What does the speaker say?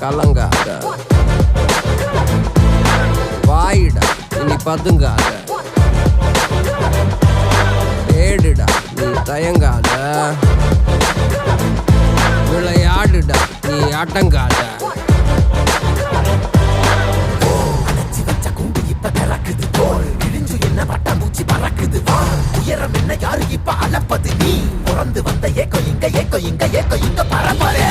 கலங்காத. வாயிடா இனி பதுங்காத. தேடுடா நீ தயங்காத. விளையாடுடா நீ அடங்காத. உயரம் என்ன யாரு இப்ப அளப்பது? நீ பிறந்து வந்த ஏக்கோ இங்க ஏக்கோ இங்க ஏக்கோ இங்க பரம்பரை